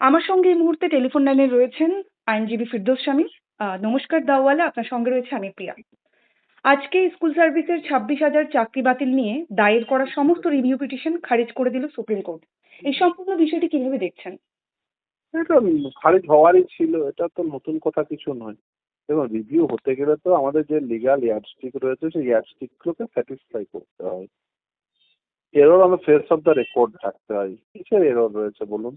আমার সঙ্গে এই মুহূর্তে টেলিফোন লাইনে রয়েছেন আইনজীবী ফিরদৌস স্বামী। নমস্কার দাওয়ালা, আপনার সঙ্গে রয়েছে আমি প্রিয়া। আজকে স্কুল সার্ভিসের ছাব্বিশ হাজার চাকরি বাতিল নিয়ে দায়ের করা সমস্ত রিভিউ পিটিশন খারিজ করে দিল সুপ্রিম কোর্ট এই সম্পূর্ণ বিষয়টি কীভাবে দেখছেন? এটা খারিজ হওয়ারই ছিল, এটা তো নতুন কথা কিছু নয়। দেখুন রিভিউ হতে গেলে তো আমাদের যে লিগাল ইয়ার্ডস্টিক রয়েছে, সেই ইয়ার্ডস্টিকগুলোকে স্যাটিসফাই করতে হয়। এরর আমাদের ফেস অফ দ্য রেকর্ড থাকতে হয়। কিসের এরর রয়েছে বলুন?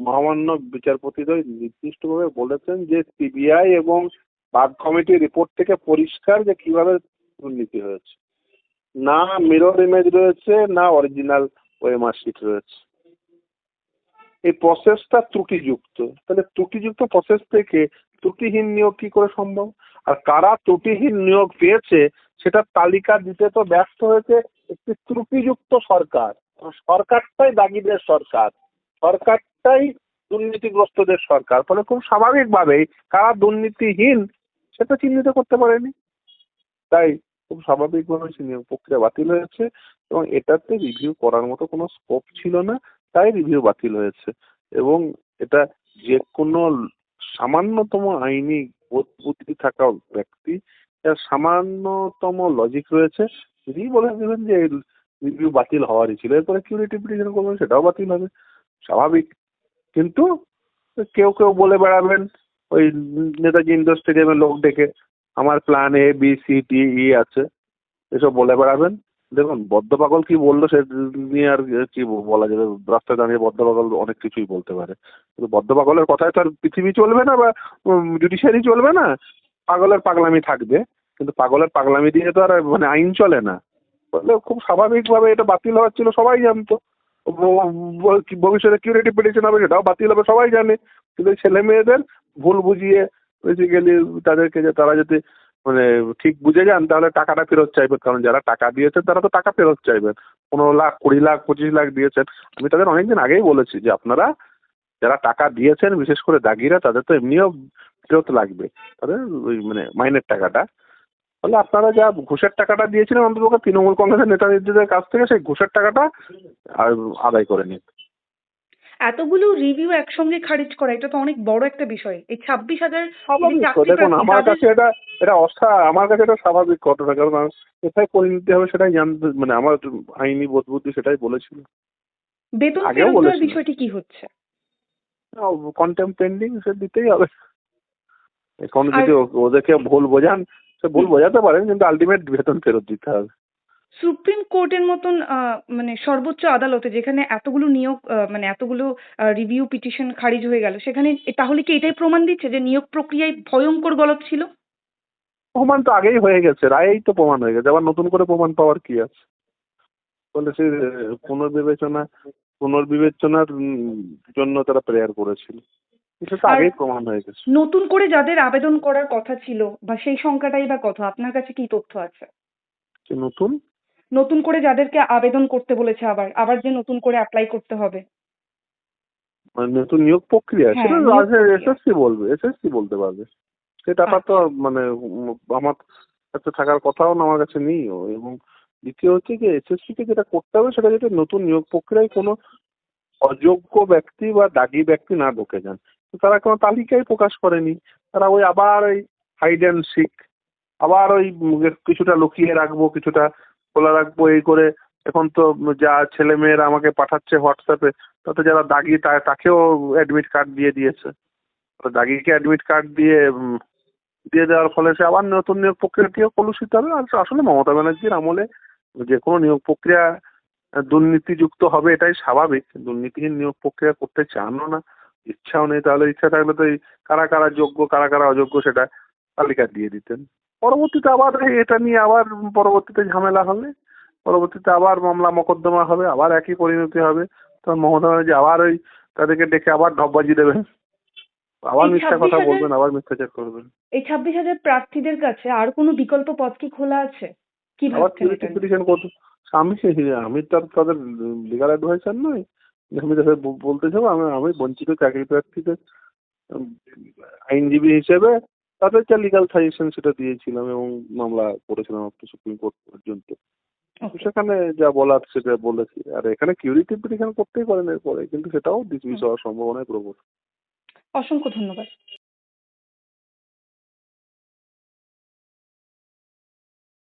মহামান্য বিচারপতিদ্বয় নির্দিষ্টভাবে বলেছেন যে সিবিআই এবং বাদ কমিটির রিপোর্ট থেকে পরিষ্কার যে কীভাবে দুর্নীতি হয়েছে। না মিরর ইমেজ রয়েছে, না অরিজিনাল ওএমআর শিট রয়েছে। এই প্রসেসটা ত্রুটিযুক্ত। তাহলে ত্রুটিযুক্ত প্রসেস থেকে ত্রুটিহীন নিয়োগ কি করে সম্ভব? আর কারা ত্রুটিহীন নিয়োগ পেয়েছে সেটা তালিকা দিতে তো ব্যস্ত হয়েছে একটি ত্রুটিযুক্ত সরকার। সরকারটাই দাগিদের সরকার। সরকার সরকারটাই দুর্নীতিগ্রস্তদের সরকার, ফলে খুব স্বাভাবিকভাবেই কারা দুর্নীতিহীন সেটা চিহ্নিত করতে পারেনি। তাই খুব স্বাভাবিকভাবে প্রক্রিয়া বাতিল হয়েছে এবং এটাতে রিভিউ করার মতো কোনো স্কোপ ছিল না, তাই রিভিউ বাতিল হয়েছে। এবং এটা যে কোনো সামান্যতম আইনি বুদ্ধি থাকা ব্যক্তি যার সামান্যতম লজিক রয়েছে। তিনি বলে দেবেন যে রিভিউ বাতিল হওয়ারই ছিল, এরপরে কিউরিটি পিটিশন করবেন, সেটাও বাতিল হবে। স্বাভাবিক। কিন্তু কেউ কেউ বলে বেড়াবেন, ওই নেতাজি ইন্ডোর স্টেডিয়ামে লোক ডেকে, আমার plan A B C T E আছে, এসব বলে বেড়াবেন। দেখুন বদ্ধ পাগল কি বলল সে নিয়ে আর কি বলা যাবে, রাস্তায় দাঁড়িয়ে বদ্ধ পাগল অনেক কিছুই বলতে পারে। কিন্তু বদ্ধ পাগলের কথায় তো আর পৃথিবী চলবে না বা জুডিশিয়ারি চলবে না। পাগলের পাগলামি থাকবে, কিন্তু পাগলের পাগলামি দিয়ে তো আর মানে আইন চলে না। বললে খুব স্বাভাবিকভাবে এটা বাতিল হওয়ার ছিল, সবাই জানতো। ভবিষ্যতে কিউরিটি পিটিশন হবে সেটাও বাতিল হবে, সবাই জানে। কিন্তু ছেলে মেয়েদের ভুল বুঝিয়ে বেসিক্যালি তাদেরকে যে তারা যদি মানে ঠিক বুঝে যান, তাহলে টাকাটা ফেরত চাইবেন। কারণ যারা টাকা দিয়েছেন, তারা তো টাকা ফেরত চাইবেন। পনেরো লাখ, কুড়ি লাখ, পঁচিশ লাখ দিয়েছেন। আমি তাদের অনেকদিন আগেই বলেছি যে আপনারা যারা টাকা দিয়েছেন, বিশেষ করে দাগিরা, তাদের তো এমনিও ফেরত লাগবে। তাদের ওই মানে মাইনের টাকাটা। তাহলে আপনারা যা ঘুষের টাকাটা দিয়েছিলেন অন্তত তৃণমূল কংগ্রেসের নেতা নেত্রীদের কাছ থেকে সেই ঘুষের টাকাটা আর- আদায় করে নিন। এতগুলো রিভিউ একসঙ্গে খারিজ করা এটা তো অনেক বড় একটা বিষয়। এই ছাব্বিশ হাজার দেখুন আমার কাছে এটা এটা অস্থা আমার কাছে এটা স্বাভাবিক ঘটনা কারণ কোথায় পরিণতি হবে সেটাই জানতে মানে আমার আইনি বোধ বুদ্ধি সেটাই বলেছিল। বেতন ফেরত বিষয়টি কি হচ্ছে? কন্টেম পেন্ডিং সে দিতেই হবে। এখন যদি ওদেরকে ভুল বোঝান সে ভুল বোঝাতে পারেন কিন্তু আলটিমেট বেতন ফেরত দিতে হবে। সুপ্রিম কোর্টের মতন মানে সর্বোচ্চ আদালতে যেখানে এতগুলো নিয়োগ মানে এতগুলো রিভিউ পিটিশন খারিজ হয়ে গেল সেখানে তাহলে কি এটাই প্রমাণ দিচ্ছে যে নিয়োগ প্রক্রিয়ায় ভয়ঙ্কর গলত ছিল? প্রমাণ তো আগেই হয়ে গেছে রায়েই তো প্রমাণ হয়ে গেছে আবার নতুন করে প্রমাণ পাওয়ার কি আছে? বলে সে পুনর্বিবেচনা পুনর্বিবেচনার জন্য তারা প্রেয়ার করেছিল। নতুন করে যাদের আবেদন করার কথা ছিল বা সেই সংখ্যাটাই বা কত আপনার কাছে কি তথ্য আছে? নতুন? নতুন করে যাদেরকে আবেদন করতে বলেছে আবার আবার যে নতুন করে অ্যাপ্লাই করতে হবে। মানে নতুন নিয়োগ প্রক্রিয়া হ্যাঁ, সেটা এসএসসি বলবে এসএসসি বলতে পারবে। সেটা তো মানে আমার কাছে থাকার কথাও না আমার কাছে নেই। এবং দ্বিতীয় হচ্ছে যে এসএসসি কে যেটা করতে হবে সেটা যেটা নতুন নিয়োগ প্রক্রিয়ায় কোনো অযোগ্য ব্যক্তি বা দাগি ব্যক্তি না ঢুকে যান তারা কোনো তালিকাই প্রকাশ করেনি। তারা ওই আবার ওই হাইড অ্যান্ড সিক আবার ওই কিছুটা লুকিয়ে রাখব, কিছুটা খোলা রাখব, এই করে এখন তো যা ছেলে মেয়েরা আমাকে পাঠাচ্ছে হোয়াটসঅ্যাপে, তাতে যারা দাগি তাকেও অ্যাডমিট কার্ড দিয়ে দিয়েছে। দাগিকে অ্যাডমিট কার্ড দিয়ে দিয়ে দেওয়ার ফলে সে আবার নতুন নিয়োগ প্রক্রিয়াটিও কলুষিত হবে। আর আসলে মমতা ব্যানার্জির আমলে যে কোনো নিয়োগ প্রক্রিয়া দুর্নীতিযুক্ত হবে, এটাই স্বাভাবিক। দুর্নীতিহীন নিয়োগ প্রক্রিয়া করতে চানও না। ইচ্ছাও নেই তাহলে ইচ্ছা থাকলে তো এই কারা কারা যোগ্য কারা কারা অযোগ্য সেটা তালিকা দিয়ে দিতেন। পরবর্তীতে আবার এটা নিয়ে আবার পরবর্তীতে ঝামেলা হবে। পরবর্তীতে আবার মামলা মোকদ্দমা হবে আবার একই পরিণতি হবে। তখন মমতা ব্যানার্জি আবার ওই তাদেরকে ডেকে আবার ঢপবাজি দেবেন। আবার মিথ্যা কথা বলবেন আবার মিথ্যাচার করবেন। এই ছাব্বিশ হাজার প্রার্থীদের কাছে আর কোনো বিকল্প পথ কি খোলা আছে? কি আবার? পিটিশন করতে আমি আমি তো তাদের লিগাল অ্যাডভাইসার নই। আমি তাদের বলতে যাব আমি আমি বঞ্চিত চাকরি প্রার্থীদের আইনজীবী হিসেবে তাদের যা লিগাল সাজেশন সেটা দিয়েছিলাম এবং মামলা করেছিলাম আপনি সুপ্রিম কোর্ট পর্যন্ত। সেখানে যা বলার সেটা বলেছি। আর এখানে কিউরিটিভ পিটিশন করতেই পারেন এরপরে কিন্তু সেটাও ডিসমিস হওয়ার সম্ভাবনাই প্রবল। অসংখ্য ধন্যবাদ।